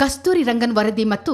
ಕಸ್ತೂರಿ ರಂಗನ್ ವರದಿ ಮತ್ತು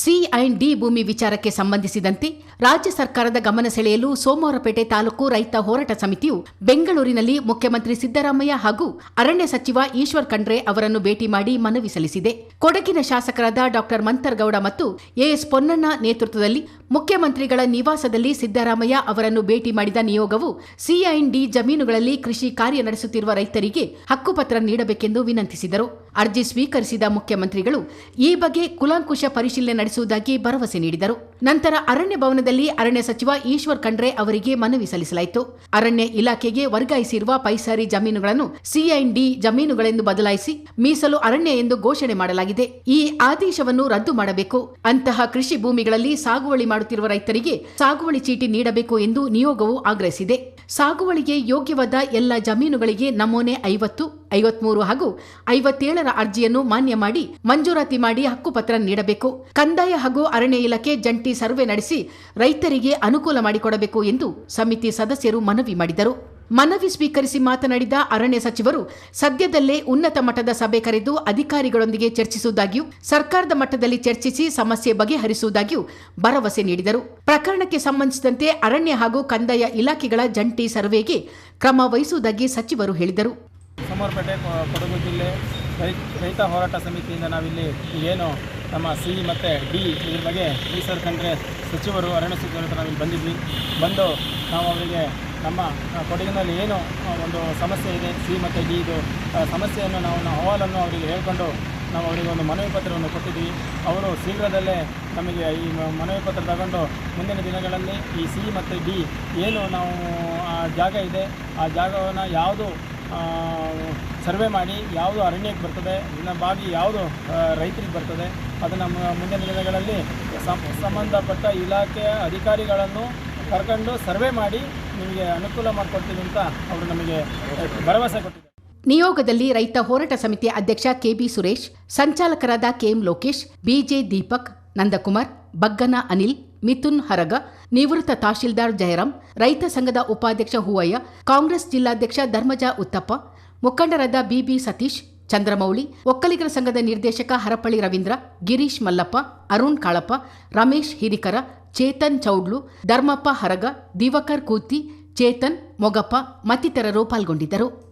C and D ಭೂಮಿ ವಿಚಾರಕ್ಕೆ ಸಂಬಂಧಿಸಿದಂತೆ ರಾಜ್ಯ ಸರ್ಕಾರದ ಗಮನ ಸೆಳೆಯಲು ಸೋಮವಾರಪೇಟೆ ತಾಲೂಕು ರೈತ ಹೋರಾಟ ಸಮಿತಿಯು ಬೆಂಗಳೂರಿನಲ್ಲಿ ಮುಖ್ಯಮಂತ್ರಿ ಸಿದ್ದರಾಮಯ್ಯ ಹಾಗೂ ಅರಣ್ಯ ಸಚಿವ ಈಶ್ವರ್ ಖಂಡ್ರೆ ಅವರನ್ನು ಭೇಟಿ ಮಾಡಿ ಮನವಿ ಸಲ್ಲಿಸಿದೆ. ಕೊಡಗಿನ ಶಾಸಕರಾದ ಡಾಕ್ಟರ್ ಮಂತರ್ಗೌಡ ಮತ್ತು ಎಎಸ್ ಪೊನ್ನಣ್ಣ ನೇತೃತ್ವದಲ್ಲಿ ಮುಖ್ಯಮಂತ್ರಿಗಳ ನಿವಾಸದಲ್ಲಿ ಸಿದ್ದರಾಮಯ್ಯ ಅವರನ್ನು ಭೇಟಿ ಮಾಡಿದ ನಿಯೋಗವು ಸಿ ಅಂಡ್ ಡಿ ಜಮೀನುಗಳಲ್ಲಿ ಕೃಷಿ ಕಾರ್ಯ ನಡೆಸುತ್ತಿರುವ ರೈತರಿಗೆ ಹಕ್ಕುಪತ್ರ ನೀಡಬೇಕೆಂದು ವಿನಂತಿಸಿದರು. ಅರ್ಜಿ ಸ್ವೀಕರಿಸಿದ ಮುಖ್ಯಮಂತ್ರಿಗಳು ಈ ಬಗ್ಗೆ ಕುಲಾಂಕುಶ ಪರಿಶೀಲನೆ ನಡೆಸುವುದಾಗಿ ಭರವಸೆ ನೀಡಿದರು. ನಂತರ ಅರಣ್ಯ ಭವನದಲ್ಲಿ ಅರಣ್ಯ ಸಚಿವ ಈಶ್ವರ್ ಖಂಡ್ರೆ ಅವರಿಗೆ ಮನವಿ ಸಲ್ಲಿಸಲಾಯಿತು. ಅರಣ್ಯ ಇಲಾಖೆಗೆ ವರ್ಗಾಯಿಸಿರುವ ಪೈಸಾರಿ ಜಮೀನುಗಳನ್ನು ಸಿಐಡಿ ಜಮೀನುಗಳೆಂದು ಬದಲಾಯಿಸಿ ಮೀಸಲು ಅರಣ್ಯ ಎಂದು ಘೋಷಣೆ ಮಾಡಲಾಗಿದೆ. ಈ ಆದೇಶವನ್ನು ರದ್ದು ಮಾಡಬೇಕು. ಅಂತಹ ಕೃಷಿ ಭೂಮಿಗಳಲ್ಲಿ ಸಾಗುವಳಿ ಮಾಡುತ್ತಿರುವ ರೈತರಿಗೆ ಸಾಗುವಳಿ ಚೀಟಿ ನೀಡಬೇಕು ಎಂದು ನಿಯೋಗವು ಆಗ್ರಹಿಸಿದೆ. ಸಾಗುವಳಿಗೆ ಯೋಗ್ಯವಾದ ಎಲ್ಲ ಜಮೀನುಗಳಿಗೆ ನಮೂನೆ ಐವತ್ತು, ಐವತ್ಮೂರು ಹಾಗೂ ಐವತ್ತೇಳರ ಅರ್ಜಿಯನ್ನು ಮಾನ್ಯ ಮಾಡಿ, ಮಂಜೂರಾತಿ ಮಾಡಿ ಹಕ್ಕುಪತ್ರ ನೀಡಬೇಕು. ಕಂದಾಯ ಹಾಗೂ ಅರಣ್ಯ ಇಲಾಖೆ ಜಂಟಿ ಸರ್ವೆ ನಡೆಸಿ ರೈತರಿಗೆ ಅನುಕೂಲ ಮಾಡಿಕೊಡಬೇಕು ಎಂದು ಸಮಿತಿ ಸದಸ್ಯರು ಮನವಿ ಮಾಡಿದರು. ಮನವಿ ಸ್ವೀಕರಿಸಿ ಮಾತನಾಡಿದ ಅರಣ್ಯ ಸಚಿವರು, ಸದ್ಯದಲ್ಲೇ ಉನ್ನತ ಮಟ್ಟದ ಸಭೆ ಕರೆದು ಅಧಿಕಾರಿಗಳೊಂದಿಗೆ ಚರ್ಚಿಸುವುದಾಗಿಯೂ, ಸರ್ಕಾರದ ಮಟ್ಟದಲ್ಲಿ ಚರ್ಚಿಸಿ ಸಮಸ್ಯೆ ಬಗೆಹರಿಸುವುದಾಗಿಯೂ ಭರವಸೆ ನೀಡಿದರು. ಪ್ರಕರಣಕ್ಕೆ ಸಂಬಂಧಿಸಿದಂತೆ ಅರಣ್ಯ ಹಾಗೂ ಕಂದಾಯ ಇಲಾಖೆಗಳ ಜಂಟಿ ಸರ್ವೆಗೆ ಕ್ರಮ ವಹಿಸುವುದಾಗಿ ಸಚಿವರು ಹೇಳಿದರು. ರೈತ ಹೋರಾಟ ಸಮಿತಿಯಿಂದ ನಾವಿಲ್ಲಿ ಏನು ನಮ್ಮ ಸಿ ಮತ್ತು ಡಿ ಇದ್ರ ಬಗ್ಗೆ ಮೀಸಲು ಖಂಡ್ರೆ ಸಚಿವರು ಅರಣ್ಯ ಸಚಿವರ ಹತ್ರ ನಾವಿಲ್ಲಿ ಬಂದಿದ್ವಿ. ಬಂದು ನಾವು ಅವರಿಗೆ ನಮ್ಮ ಕೊಡಗಿನಲ್ಲಿ ಏನು ಒಂದು ಸಮಸ್ಯೆ ಇದೆ, ಸಿ ಮತ್ತು ಡಿ ಇದು ಸಮಸ್ಯೆಯನ್ನು ನಾವು ಅಹವಾಲನ್ನು ಅವರಿಗೆ ಹೇಳ್ಕೊಂಡು ನಾವು ಅವರಿಗೆ ಒಂದು ಮನವಿ ಪತ್ರವನ್ನು ಕೊಟ್ಟಿದ್ವಿ ಅವರು ಶೀಘ್ರದಲ್ಲೇ ನಮಗೆ ಈ ಮನವಿ ಪತ್ರ ತಗೊಂಡು ಮುಂದಿನ ದಿನಗಳಲ್ಲಿ ಈ ಸಿ ಮತ್ತು ಡಿ ಏನು ನಾವು, ಆ, ಜಾಗ ಇದೆ. ಆ ಜಾಗವನ್ನು ಯಾವುದು ಸರ್ವೆ ಮಾಡಿ ಯಾವುದು ಅರಣ್ಯಕ್ಕೆ ಬರ್ತದೆ, ಇನ್ನು ಬಾಗಿ ಯಾವುದು ರೈತರಿಗೆ ಬರ್ತದೆ ಅದನ್ನು ಮುಂದಿನ ದಿನಗಳಲ್ಲಿ ಸಂಬಂಧಪಟ್ಟ ಇಲಾಖೆಯ ಅಧಿಕಾರಿಗಳನ್ನು ಕರ್ಕೊಂಡು ಸರ್ವೆ ಮಾಡಿ ನಿಮಗೆ ಅನುಕೂಲ ಮಾಡಿಕೊಡ್ತೀವಿ ಅಂತ ಅವರು ನಮಗೆ ಭರವಸೆ ಕೊಟ್ಟಿದ್ದಾರೆ. ನಿಯೋಗದಲ್ಲಿ ರೈತ ಹೋರಾಟ ಸಮಿತಿ ಅಧ್ಯಕ್ಷ ಕೆಬಿ ಸುರೇಶ್, ಸಂಚಾಲಕರಾದ ಕೆಎಂ ಲೋಕೇಶ್, ಬಿಜೆ ದೀಪಕ್, ನಂದಕುಮಾರ್, ಬಗ್ಗನ ಅನಿಲ್, ಮಿಥುನ್ ಹರಗ, ನಿವೃತ್ತ ತಹಶೀಲ್ದಾರ್ ಜಯರಾಮ್, ರೈತ ಸಂಘದ ಉಪಾಧ್ಯಕ್ಷ ಹೂವಯ್ಯ, ಕಾಂಗ್ರೆಸ್ ಜಿಲ್ಲಾಧ್ಯಕ್ಷ ಧರ್ಮಜ ಉತ್ತಪ್ಪ ಮುಖಂಡರಾದ ಬಿಬಿ ಸತೀಶ್, ಚಂದ್ರಮೌಳಿ, ಒಕ್ಕಲಿಗರ ಸಂಘದ ನಿರ್ದೇಶಕ ಹರಪಳ್ಳಿ ರವೀಂದ್ರ, ಗಿರೀಶ್ ಮಲ್ಲಪ್ಪ, ಅರುಣ್ ಕಾಳಪ್ಪ, ರಮೇಶ್ ಹಿರಿಕರ, ಚೇತನ್ ಚೌಡ್ಲು, ಧರ್ಮಪ್ಪ ಹರಗ, ದಿವಕರ್ ಕೂತಿ ಚೇತನ್ ಮೊಗಪ್ಪ ಮತ್ತಿತರರು ಪಾಲ್ಗೊಂಡಿದ್ದರು.